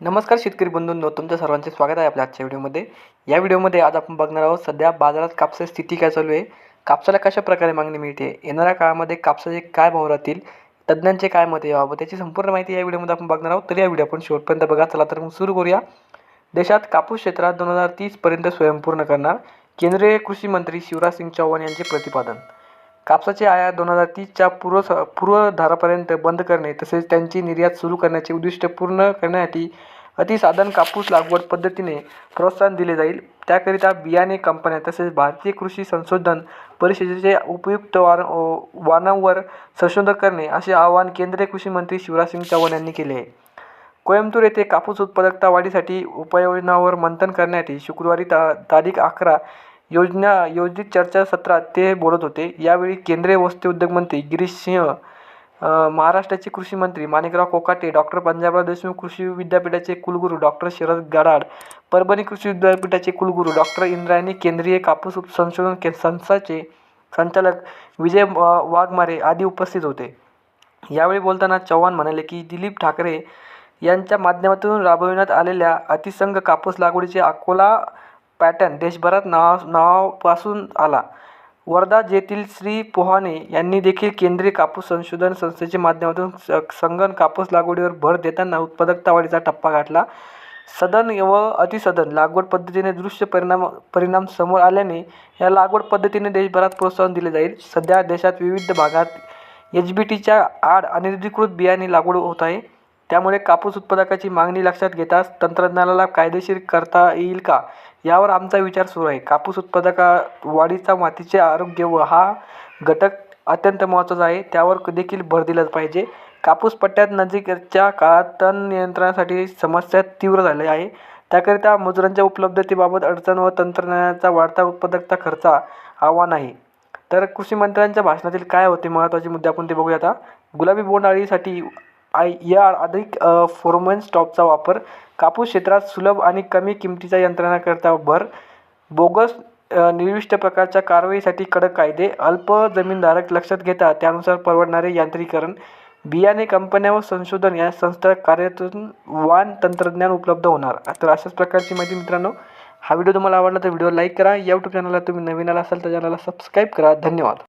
नमस्कार शेतकरी बंधूंनो तुमचं सर्वांचे स्वागत आहे आपल्या आजच्या व्हिडिओमध्ये. या व्हिडिओमध्ये आज आपण बघणार आहोत सध्या बाजारात कापसाची स्थिती काय चालू आहे कापसाला कशा प्रकारे मागणी मिळते येणाऱ्या काळामध्ये कापसाचे काय भाव राहतील तज्ज्ञांचे काय मत यावं त्याची संपूर्ण माहिती या व्हिडिओमध्ये आपण बघणार आहोत. तर या व्हिडिओ आपण शेवटपर्यंत बघा चला तर मग सुरू करूया. देशात कापूस क्षेत्रात दोन हजार तीसपर्यंत स्वयंपूर्ण करणार केंद्रीय कृषी मंत्री शिवराज सिंग चौहान यांचे प्रतिपादन. कापसाची आयात दोन हजार तीसच्या पूर्व पूर्वधारापर्यंत बंद करणे तसेच त्यांची निर्यात सुरू करण्याचे उद्दिष्ट पूर्ण करण्यासाठी अतिसाधन कापूस लागवड पद्धतीने प्रोत्साहन दिले जाईल. त्याकरिता बियाणे कंपन्या तसेच भारतीय कृषी संशोधन परिषदेचे उपयुक्त वार वाणांवर संशोधन करणे असे आवाहन केंद्रीय कृषी मंत्री शिवराज सिंग चौहान यांनी केले आहे. कोयंबतूर येथे कापूस उत्पादकता वाढीसाठी उपाययोजनावर मंथन करण्यासाठी शुक्रवारी ता तारीख अकरा योजना योजित चर्चासत्रात ते बोलत होते. यावेळी केंद्रीय वस्ती उद्योग मंत्री गिरीश सिंह महाराष्ट्राचे कृषी मंत्री माणिकराव कोकाटे डॉक्टर पंजाबराव देशमुख कृषी विद्यापीठाचे कुलगुरू डॉक्टर शरद गडाड परभणी कृषी विद्यापीठाचे कुलगुरू डॉक्टर इंद्रायणी केंद्रीय कापूस संशोधन के संस्थाचे संचालक विजय वाघमारे आदी उपस्थित होते. यावेळी बोलताना चव्हाण म्हणाले की दिलीप ठाकरे यांच्या माध्यमातून राबविण्यात आलेल्या अतिसंघ कापूस लागवडीचे अकोला पॅटर्न देशभरात नाव नावापासून आला. वर्धा जेथील श्री पोहाणे यांनी देखील केंद्रीय कापूस संशोधन संस्थेच्या माध्यमातून स- संगण कापूस लागवडीवर भर देताना उत्पादकता वाढीचा टप्पा गाठला. सदन व अतिसदन लागवड पद्धतीने दृश्य परिणाम परिणाम समोर आल्याने या लागवड पद्धतीने देशभरात प्रोत्साहन दिले जाईल. सध्या देशात विविध भागात एच बी टीच्या आड अनधिकृत बियाणे लागवड होत आहे. त्यामुळे कापूस उत्पादकाची मागणी लक्षात घेताच तंत्रज्ञानाला कायदेशीर करता येईल का? यावर आमचा विचार सुरू आहे. कापूस उत्पादका वाढीचा मातीचे आरोग्य व हा घटक अत्यंत महत्त्वाचा आहे. त्यावर देखील भर दिलाच पाहिजे. कापूस पट्ट्यात नजीकच्या काळात तण नियंत्रणासाठी समस्या तीव्र झाली आहे. त्याकरिता मजुरांच्या उपलब्धतेबाबत अडचण व तंत्रज्ञानाचा वाढता उत्पादकता खर्च आव्हान आहे. तर कृषी मंत्र्यांच्या भाषणातील काय होते महत्त्वाचे मुद्दे आपण ते बघूया आता गुलाबी बोंडअळीसाठी आय या अधिक फोरमन स्टॉपचा वापर. कापूस क्षेत्रात सुलभ आणि कमी किमतीच्या यंत्रणा भर. बोगस निर्विष्ट निर्दिष्ट प्रकारच्या कारवाईसाठी कडक कायदे. अल्प जमीनधारक लक्षात घेता त्यानुसार परवडणारे यांत्रिकरण बियाणे कंपन्या व संशोधन. या संस्था कार्यातून वाण तंत्रज्ञान उपलब्ध होणार. तर अशाच प्रकारची माहिती मित्रांनो. हा व्हिडिओ तुम्हाला आवडला तर व्हिडिओ लाईक करा. या यूट्यूब चॅनलला तुम्ही नवीन आला असाल तर चॅनलला सबस्क्राईब करा. धन्यवाद.